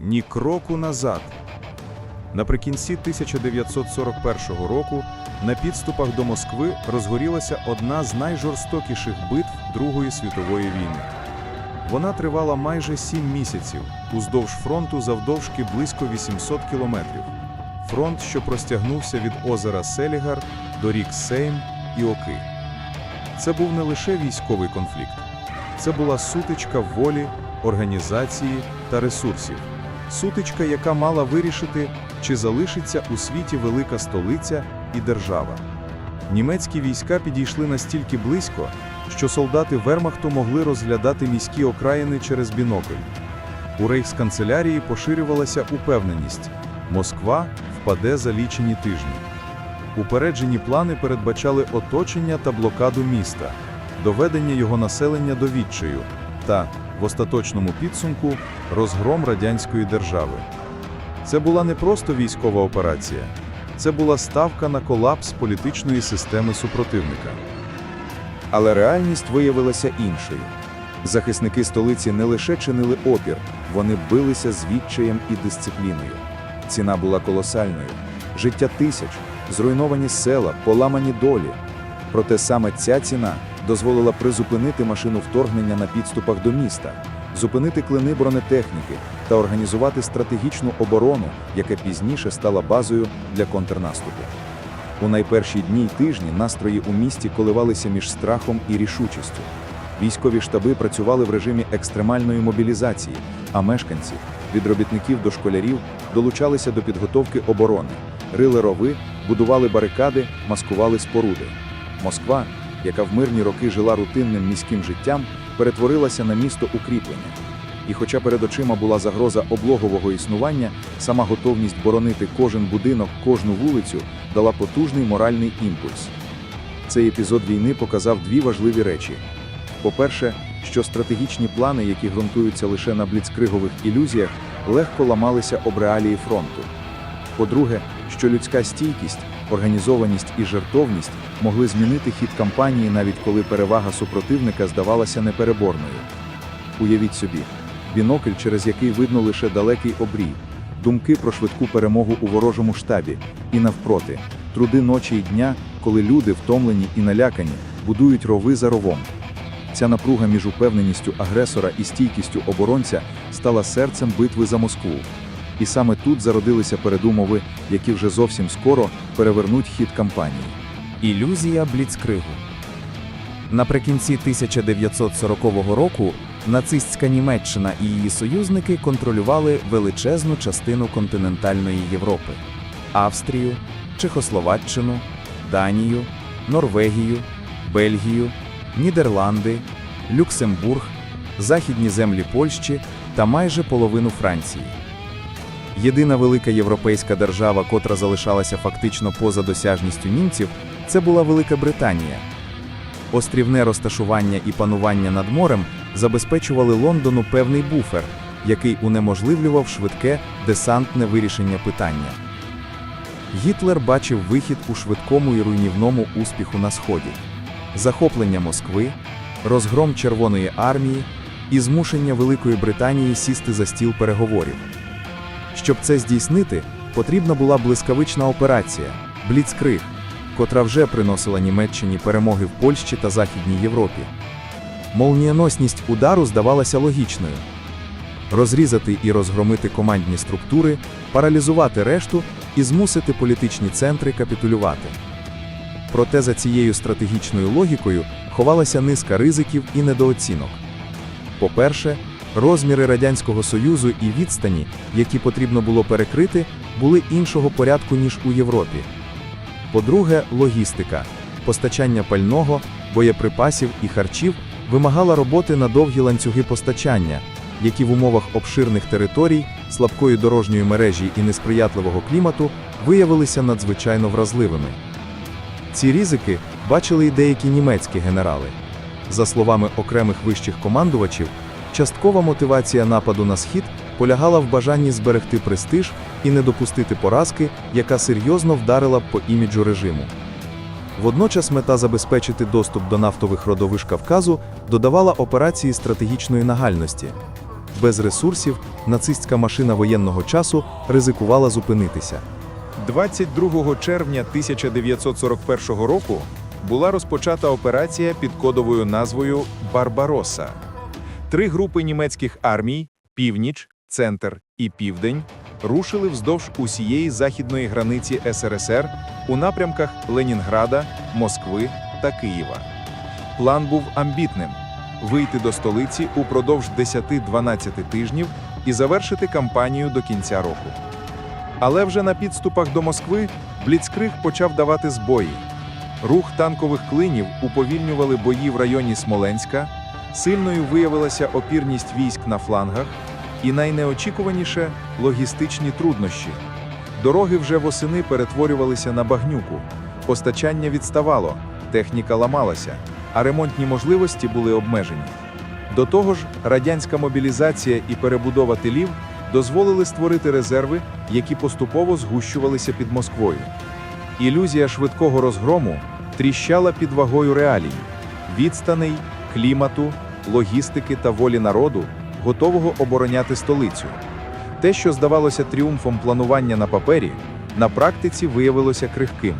ні кроку назад. Наприкінці 1941 року на підступах до Москви розгорілася одна з найжорстокіших битв Другої світової війни. Вона тривала майже сім місяців уздовж фронту завдовжки близько 800 кілометрів. Фронт, що простягнувся від озера Селігар до рік Сейм і Оки. Це був не лише військовий конфлікт, це була сутичка волі, організації та ресурсів. Сутичка, яка мала вирішити, чи залишиться у світі велика столиця і держава. Німецькі війська підійшли настільки близько, що солдати Вермахту могли розглядати міські окраїни через бінокль. У рейхсканцелярії поширювалася упевненість – Москва впаде за лічені тижні. Упереджені плани передбачали оточення та блокаду міста, доведення його населення до відчаю та, в остаточному підсумку, розгром радянської держави. Це була не просто військова операція, це була ставка на колапс політичної системи супротивника. Але реальність виявилася іншою. Захисники столиці не лише чинили опір, вони билися з відчаєм і дисципліною. Ціна була колосальною. Життя тисяч, зруйновані села, поламані долі. Проте саме ця ціна дозволила призупинити машину вторгнення на підступах до міста, зупинити клини бронетехніки та організувати стратегічну оборону, яка пізніше стала базою для контрнаступу. У найперші дні й тижні настрої у місті коливалися між страхом і рішучістю. Військові штаби працювали в режимі екстремальної мобілізації, а мешканці від робітників до школярів долучалися до підготовки оборони, рили рови, будували барикади, маскували споруди. Москва, яка в мирні роки жила рутинним міським життям, перетворилася на місто укріплення. І хоча перед очима була загроза облогового існування, сама готовність боронити кожен будинок, кожну вулицю дала потужний моральний імпульс. Цей епізод війни показав дві важливі речі: по-перше, що стратегічні плани, які ґрунтуються лише на бліцкригових ілюзіях, легко ламалися об реалії фронту. По-друге, що людська стійкість, організованість і жертовність могли змінити хід кампанії, навіть коли перевага супротивника здавалася непереборною. Уявіть собі, бінокль, через який видно лише далекий обрій, думки про швидку перемогу у ворожому штабі, і навпроти, труди ночі й дня, коли люди, втомлені і налякані, будують рови за ровом. Ця напруга між упевненістю агресора і стійкістю оборонця стала серцем битви за Москву. І саме тут зародилися передумови, які вже зовсім скоро перевернуть хід кампанії. Ілюзія Бліцкригу. Наприкінці 1940 року нацистська Німеччина і її союзники контролювали величезну частину континентальної Європи: Австрію, Чехословаччину, Данію, Норвегію, Бельгію, Нідерланди, Люксембург, західні землі Польщі та майже половину Франції. Єдина велика європейська держава, котра залишалася фактично поза досяжністю німців, це була Велика Британія. Острівне розташування і панування над морем забезпечували Лондону певний буфер, який унеможливлював швидке десантне вирішення питання. Гітлер бачив вихід у швидкому і руйнівному успіху на Сході, захоплення Москви, розгром Червоної армії і змушення Великої Британії сісти за стіл переговорів. Щоб це здійснити, потрібна була блискавична операція Бліцкриг, котра вже приносила Німеччині перемоги в Польщі та Західній Європі. Молнієносність удару здавалася логічною: розрізати і розгромити командні структури, паралізувати решту і змусити політичні центри капітулювати. Проте за цією стратегічною логікою ховалася низка ризиків і недооцінок. По-перше, розміри Радянського Союзу і відстані, які потрібно було перекрити, були іншого порядку, ніж у Європі. По-друге, логістика. Постачання пального, боєприпасів і харчів вимагала роботи на довгі ланцюги постачання, які в умовах обширних територій, слабкої дорожньої мережі і несприятливого клімату виявилися надзвичайно вразливими. Ці ризики бачили й деякі німецькі генерали. За словами окремих вищих командувачів, часткова мотивація нападу на схід полягала в бажанні зберегти престиж і не допустити поразки, яка серйозно вдарила б по іміджу режиму. Водночас мета забезпечити доступ до нафтових родовищ Кавказу додавала операції стратегічної нагальності. без ресурсів нацистська машина воєнного часу ризикувала зупинитися. 22 червня 1941 року була розпочата операція під кодовою назвою Барбароса. Три групи німецьких армій Північ, Центр і Південь рушили вздовж усієї західної границі СРСР у напрямках Ленінграда, Москви та Києва. План був амбітним вийти до столиці упродовж 10-12 тижнів і завершити кампанію до кінця року. Але вже на підступах до Москви Бліцкриг почав давати збої. Рух танкових клинів уповільнювали бої в районі Смоленська, сильною виявилася опірність військ на флангах і найнеочікуваніше логістичні труднощі. Дороги вже восени перетворювалися на багнюку, постачання відставало, техніка ламалася, а ремонтні можливості були обмежені. До того ж, радянська мобілізація і перебудова тилів дозволили створити резерви, які поступово згущувалися під Москвою. Ілюзія швидкого розгрому тріщала під вагою реалій – відстаней, клімату, логістики та волі народу, готового обороняти столицю. Те, що здавалося тріумфом планування на папері, на практиці виявилося крихким.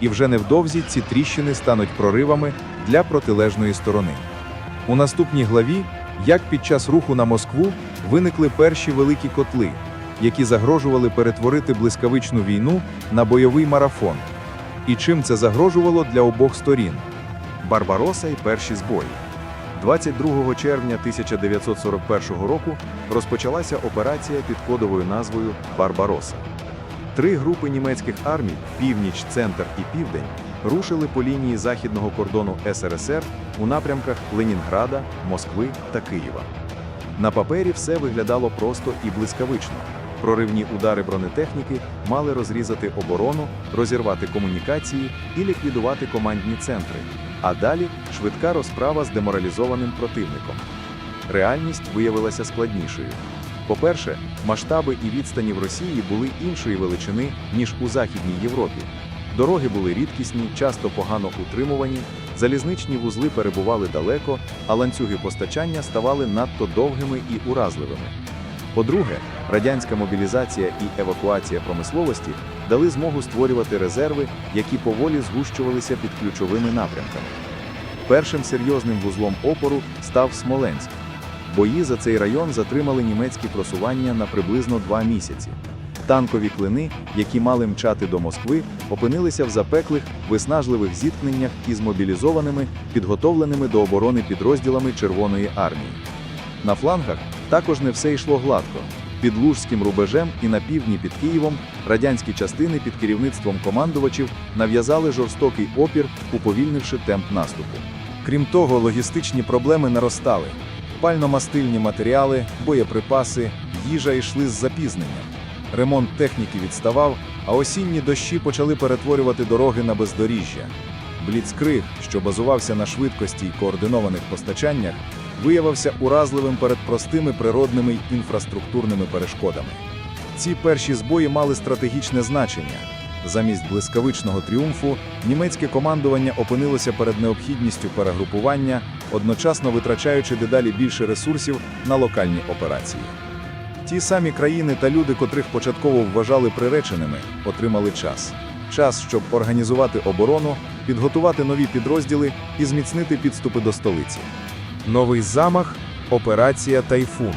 І вже невдовзі ці тріщини стануть проривами для протилежної сторони. У наступній главі, як під час руху на Москву виникли перші великі котли, які загрожували перетворити блискавичну війну на бойовий марафон. І чим це загрожувало для обох сторін? Барбароса і перші збої. 22 червня 1941 року розпочалася операція під кодовою назвою Барбароса. Три групи німецьких армій Північ, Центр і Південь рушили по лінії західного кордону СРСР у напрямках Ленінграда, Москви та Києва. На папері все виглядало просто і блискавично. Проривні удари бронетехніки мали розрізати оборону, розірвати комунікації і ліквідувати командні центри. А далі швидка розправа з деморалізованим противником. Реальність виявилася складнішою. По-перше, масштаби і відстані в Росії були іншої величини, ніж у Західній Європі. Дороги були рідкісні, часто погано утримувані, залізничні вузли перебували далеко, а ланцюги постачання ставали надто довгими і уразливими. По-друге, радянська мобілізація і евакуація промисловості дали змогу створювати резерви, які поволі згущувалися під ключовими напрямками. Першим серйозним вузлом опору став Смоленськ. Бої за цей район затримали німецькі просування на приблизно два місяці. Танкові клини, які мали мчати до Москви, опинилися в запеклих, виснажливих зіткненнях із мобілізованими, підготовленими до оборони підрозділами Червоної армії. На флангах також не все йшло гладко. Під Лужським рубежем і на півдні під Києвом радянські частини під керівництвом командувачів нав'язали жорстокий опір, уповільнивши темп наступу. Крім того, логістичні проблеми наростали. Пально-мастильні матеріали, боєприпаси, їжа йшли з запізненням. Ремонт техніки відставав, а осінні дощі почали перетворювати дороги на бездоріжжя. Бліцкриг, що базувався на швидкості й координованих постачаннях, виявився уразливим перед простими природними інфраструктурними перешкодами. Ці перші збої мали стратегічне значення. Замість блискавичного тріумфу німецьке командування опинилося перед необхідністю перегрупування, одночасно витрачаючи дедалі більше ресурсів на локальні операції. Ті самі країни та люди, котрих початково вважали приреченими, отримали час. Час, щоб організувати оборону, підготувати нові підрозділи і зміцнити підступи до столиці. Новий замах операція Тайфун.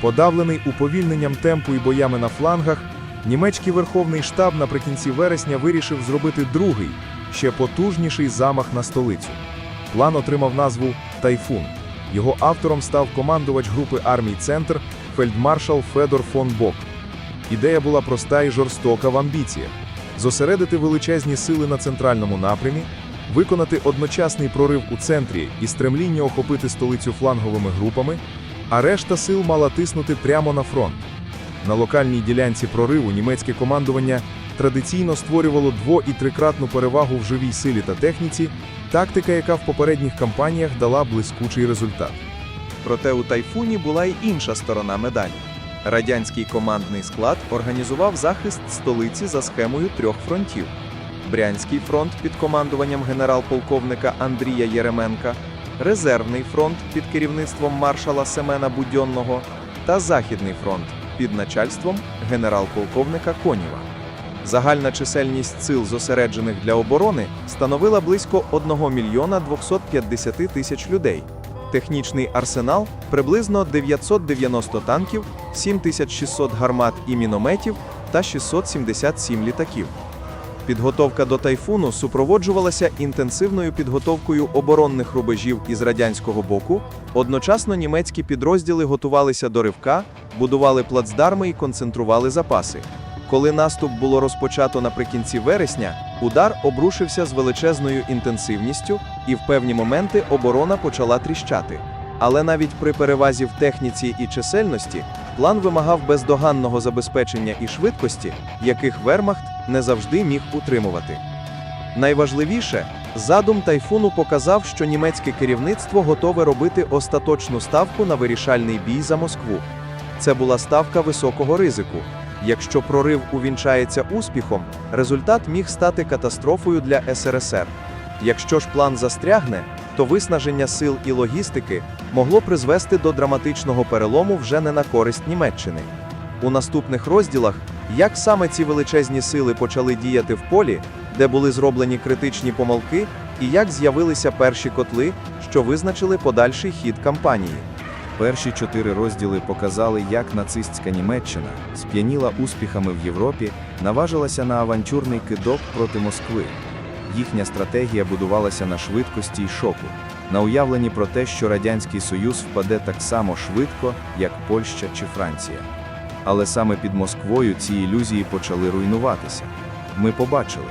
Подавлений уповільненням темпу і боями на флангах, німецький верховний штаб наприкінці вересня вирішив зробити другий, ще потужніший замах на столицю. План отримав назву Тайфун. Його автором став командувач групи армій Центр фельдмаршал Федор фон Бок. Ідея була проста і жорстока в амбіціях: зосередити величезні сили на центральному напрямі, виконати одночасний прорив у центрі і стремління охопити столицю фланговими групами, а решта сил мала тиснути прямо на фронт. На локальній ділянці прориву німецьке командування традиційно створювало дво- і трикратну перевагу в живій силі та техніці, тактика, яка в попередніх кампаніях дала блискучий результат. Проте у тайфуні була й інша сторона медалі. Радянський командний склад організував захист столиці за схемою трьох фронтів: Брянський фронт під командуванням генерал-полковника Андрія Єременка, Резервний фронт під керівництвом маршала Семена Будьонного та Західний фронт під начальством генерал-полковника Коніва. Загальна чисельність сил, зосереджених для оборони, становила близько 1 мільйона 250 тисяч людей. Технічний арсенал приблизно 990 танків, 7600 гармат і мінометів та 677 літаків. Підготовка до тайфуну супроводжувалася інтенсивною підготовкою оборонних рубежів із радянського боку. Одночасно німецькі підрозділи готувалися до ривка, будували плацдарми і концентрували запаси. Коли наступ було розпочато наприкінці вересня, удар обрушився з величезною інтенсивністю, і в певні моменти оборона почала тріщати. Але навіть при перевазі в техніці і чисельності план вимагав бездоганного забезпечення і швидкості, яких Вермахт не завжди міг утримувати. Найважливіше, задум тайфуну показав, що німецьке керівництво готове робити остаточну ставку на вирішальний бій за Москву. Це була ставка високого ризику. Якщо прорив увінчається успіхом, результат міг стати катастрофою для СРСР. Якщо ж план застрягне, то виснаження сил і логістики могло призвести до драматичного перелому вже не на користь Німеччини. У наступних розділах, як саме ці величезні сили почали діяти в полі, де були зроблені критичні помилки, і як з'явилися перші котли, що визначили подальший хід кампанії. Перші чотири розділи показали, як нацистська Німеччина, сп'яніла успіхами в Європі, наважилася на авантюрний кидок проти Москви. Їхня стратегія будувалася на швидкості й шоку, на уявленні про те, що Радянський Союз впаде так само швидко, як Польща чи Франція. Але саме під Москвою ці ілюзії почали руйнуватися. Ми побачили.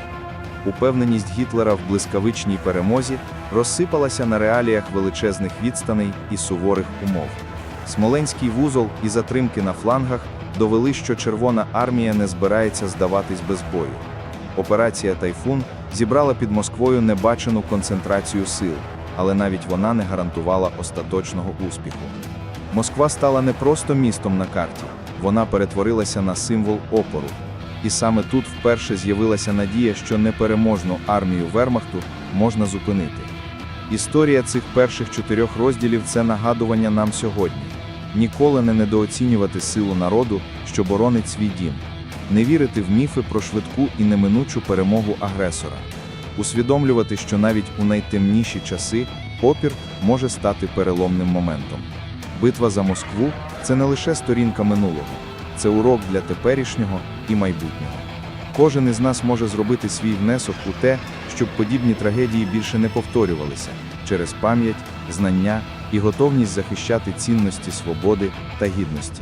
Упевненість Гітлера в блискавичній перемозі розсипалася на реаліях величезних відстаней і суворих умов. Смоленський вузол і затримки на флангах довели, що Червона армія не збирається здаватись без бою. Операція Тайфун зібрала під Москвою небачену концентрацію сил, але навіть вона не гарантувала остаточного успіху. Москва стала не просто містом на карті, вона перетворилася на символ опору. І саме тут вперше з'явилася надія, що непереможну армію Вермахту можна зупинити. Історія цих перших чотирьох розділів це нагадування нам сьогодні. Ніколи не недооцінювати силу народу, що боронить свій дім, не вірити в міфи про швидку і неминучу перемогу агресора, усвідомлювати, що навіть у найтемніші часи опір може стати переломним моментом. Битва за Москву це не лише сторінка минулого, це урок для теперішнього і майбутнього. Кожен із нас може зробити свій внесок у те, щоб подібні трагедії більше не повторювалися через пам'ять, знання і готовність захищати цінності свободи та гідності.